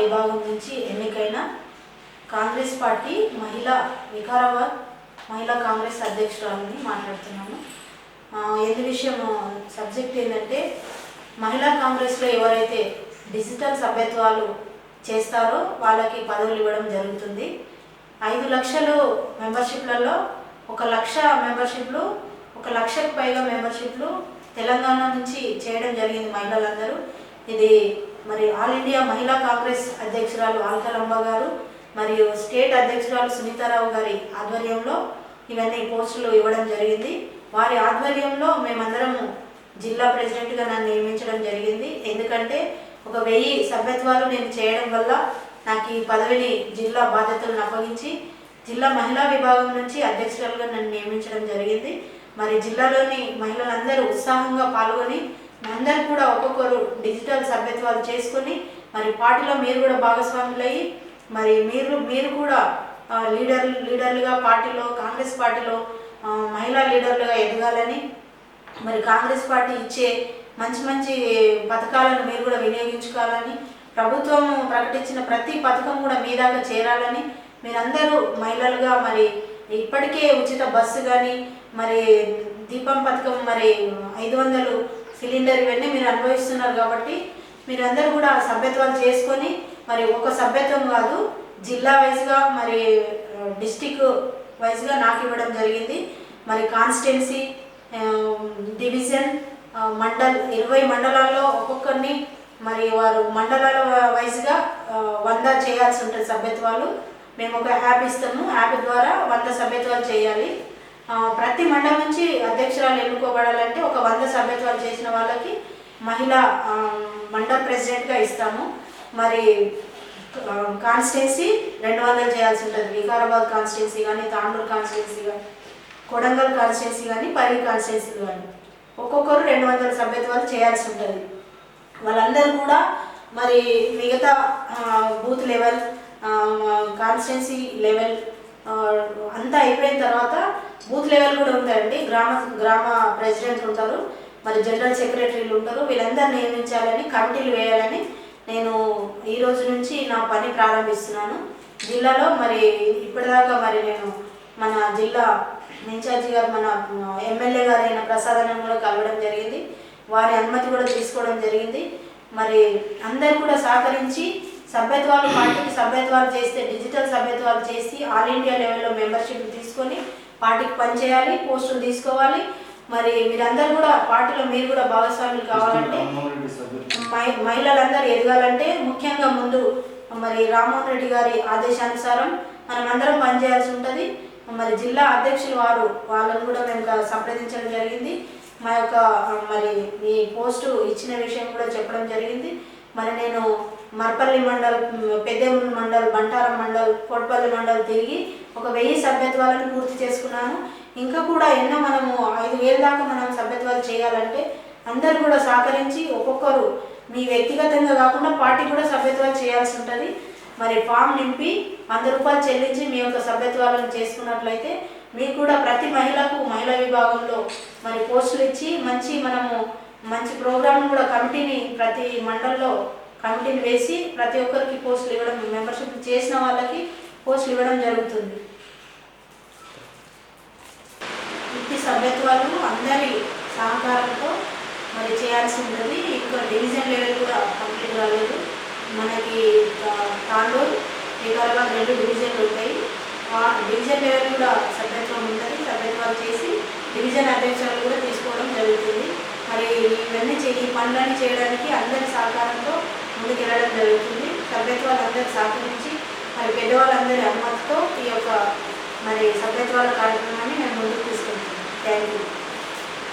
విభాగం నుంచి ఎన్నికైన కాంగ్రెస్ పార్టీ మహిళా వికారాబాద్ మహిళా కాంగ్రెస్ అధ్యక్షురాలని మాట్లాడుతున్నాను ఎందు విషయం సబ్జెక్ట్ ఏంటంటే మహిళా కాంగ్రెస్లో ఎవరైతే డిజిటల్ సభ్యత్వాలు చేస్తారో వాళ్ళకి పదవులు ఇవ్వడం జరుగుతుంది. ఐదు లక్షలు మెంబర్షిప్లలో ఒక లక్ష మెంబర్షిప్లు ఒక లక్షకు పైగా మెంబర్షిప్లు తెలంగాణ నుంచి చేయడం జరిగింది మహిళలందరూ. ఇది మరి ఆల్ ఇండియా మహిళా కాంగ్రెస్ అధ్యక్షురాలు ఆల్కలంబ గారు మరియు స్టేట్ అధ్యక్షురాలు సునీతారావు గారి ఆధ్వర్యంలో ఇవన్నీ పోస్టులు ఇవ్వడం జరిగింది. వారి ఆధ్వర్యంలో మేమందరము జిల్లా ప్రెసిడెంట్గా నన్ను నియమించడం జరిగింది. ఎందుకంటే ఒక వెయ్యి సభ్యత్వాలు నేను చేయడం వల్ల నాకు ఈ పదవిని జిల్లా బాధ్యతలను అప్పగించి జిల్లా మహిళా విభాగం నుంచి అధ్యక్షురాలుగా నన్ను నియమించడం జరిగింది. మరి జిల్లాలోని మహిళలందరూ ఉత్సాహంగా పాల్గొని అందరూ కూడా ఒక్కొక్కరు డిజిటల్ సభ్యత్వాలు చేసుకొని మరి పార్టీలో మీరు కూడా భాగస్వాములయ్యి మరి మీరు మీరు కూడా లీడర్ లీడర్లుగా పార్టీలో కాంగ్రెస్ పార్టీలో మహిళా లీడర్లుగా ఎదగాలని మరి కాంగ్రెస్ పార్టీ ఇచ్చే మంచి మంచి పథకాలను మీరు కూడా వినియోగించుకోవాలని ప్రభుత్వం ప్రకటించిన ప్రతి పథకం కూడా మీ దాకా చేరాలని మీరందరూ మహిళలుగా మరి ఇప్పటికే ఉచిత బస్సు కానీ మరి దీపం పథకం మరి ఐదు వందలు సిలిండర్ ఇవన్నీ మీరు అనుభవిస్తున్నారు కాబట్టి మీరందరూ కూడా సభ్యత్వాలు చేసుకొని మరి ఒక సభ్యత్వం కాదు జిల్లా వైజ్గా మరి డిస్టిక్ వైజ్గా నాకు ఇవ్వడం జరిగింది. మరి కాన్స్టిట్యున్సీ డివిజన్ మండల్ ఇరవై మండలాల్లో ఒక్కొక్కరిని మరి వారు మండలాల వైజ్గా వంద చేయాల్సి ఉంటుంది సభ్యత్వాలు. మేము ఒక యాప్ ఇస్తాము యాప్ ద్వారా వంద సభ్యత్వాలు చేయాలి. ప్రతి మండలం నుంచి అధ్యక్షురాలు ఎన్నుకోబడాలంటే ఒక వంద సభ్యత్వాలు చేసిన వాళ్ళకి మహిళా మండల ప్రెసిడెంట్గా ఇస్తాము. మరి కాన్స్టిట్యున్సీ రెండు వందలు చేయాల్సి ఉంటుంది. వికారాబాద్ కాన్స్టిట్యున్సీ కానీ తాండూరు కాన్స్టిట్యున్సీ కానీ కొడంగల్ కాన్స్టిట్యున్సీ కానీ పల్లి కాన్స్టిట్యున్సీ కానీ ఒక్కొక్కరు రెండు వందల సభ్యత్వాలు చేయాల్సి ఉంటుంది. వాళ్ళందరూ కూడా మరి మిగతా బూత్ లెవెల్ కాన్స్టిట్యున్సీ లెవెల్ అంతా అయిపోయిన తర్వాత బూత్ లెవెల్ కూడా ఉంటాయండి గ్రామ గ్రామ ప్రెసిడెంట్ ఉంటారు మరి జనరల్ సెక్రటరీలు ఉంటారు వీళ్ళందరూ నియమించాలని కమిటీలు వేయాలని నేను ఈ రోజు నుంచి నా పని ప్రారంభిస్తున్నాను. జిల్లాలో మరి ఇప్పటిదాకా మరి నేను మన జిల్లా ఇన్ఛార్జి గారు మన ఎమ్మెల్యే గారు అయిన ప్రసాదనం కూడా కలవడం జరిగింది. వారి అనుమతి కూడా తీసుకోవడం జరిగింది. మరి అందరు కూడా సహకరించి సభ్యత్వాలు పార్టీకి సభ్యత్వాలు చేస్తే డిజిటల్ సభ్యత్వాలు చేసి ఆల్ ఇండియా లెవెల్లో మెంబర్షిప్ తీసుకొని పార్టీకి పనిచేయాలి పోస్టులు తీసుకోవాలి. మరి మీరందరూ కూడా పార్టీలో మీరు కూడా భాగస్వాములు కావాలంటే మహి- మహిళలందరూ ఎదగాలంటే ముఖ్యంగా ముందు మరి రామ్మోహన్ రెడ్డి గారి ఆదేశానుసారం మనం అందరం పనిచేయాల్సి ఉంటుంది. మరి జిల్లా అధ్యక్షులు వారు వాళ్ళని కూడా మేము సంప్రదించడం జరిగింది. మా యొక్క మరి ఈ పోస్టు ఇచ్చిన విషయం కూడా చెప్పడం జరిగింది. మరి నేను మర్పల్లి మండల్ పెద్దేముల్ మండల్ బంటారం మండల్ కోట్పల్లి మండల్ తిరిగి ఒక వెయ్యి సభ్యత్వాలను పూర్తి చేసుకున్నాను. ఇంకా కూడా ఎన్నో మనము ఐదు వేల దాకా మనం సభ్యత్వాలు చేయాలంటే అందరు కూడా సహకరించి ఒక్కొక్కరు మీ వ్యక్తిగతంగా కాకుండా పార్టీ కూడా సభ్యత్వాలు చేయాల్సి ఉంటుంది. మరి ఫామ్ నింపి వంద రూపాయలు చెల్లించి మీ యొక్క సభ్యత్వాలను చేసుకున్నట్లయితే మీకు కూడా ప్రతి మహిళకు మహిళా విభాగంలో మరి పోస్టులు ఇచ్చి మంచి మనము మంచి ప్రోగ్రామ్ కూడా కమిటీని ప్రతి మండల్లో కమిటీని వేసి ప్రతి ఒక్కరికి పోస్టులు ఇవ్వడం మెంబర్షిప్ చేసిన వాళ్ళకి పోస్టులు ఇవ్వడం జరుగుతుంది. వృత్తి సభ్యత్వాలు అందరి సహకారంతో మరి చేయాల్సి ఉంటుంది ఇంకా డివిజన్ లెవెల్ కూడా కంప్లీట్ కాలేదు. మనకి తాండూరు వికారాబాద్ రెండు డివిజన్లు ఉంటాయి. ఆ డివిజన్ లెవెల్ కూడా సభ్యత్వం ఉంటుంది. సభ్యత్వాలు చేసి డివిజన్ అధ్యక్షులు కూడా తీసుకోవడం జరుగుతుంది. మరి ఇవన్నీ చే ఈ పనులన్నీ చేయడానికి అందరి సహకారంతో ముందుకెళ్ళడం జరుగుతుంది. సభ్యత్వాలు అందరూ సహకరించి మరి పెద్దవాళ్ళందరి అనుమతితో ఈ యొక్క మరి సభ్యత్వాల కార్యక్రమాన్ని మేము ముందుకు తీసుకుంటున్నాం. Thank you.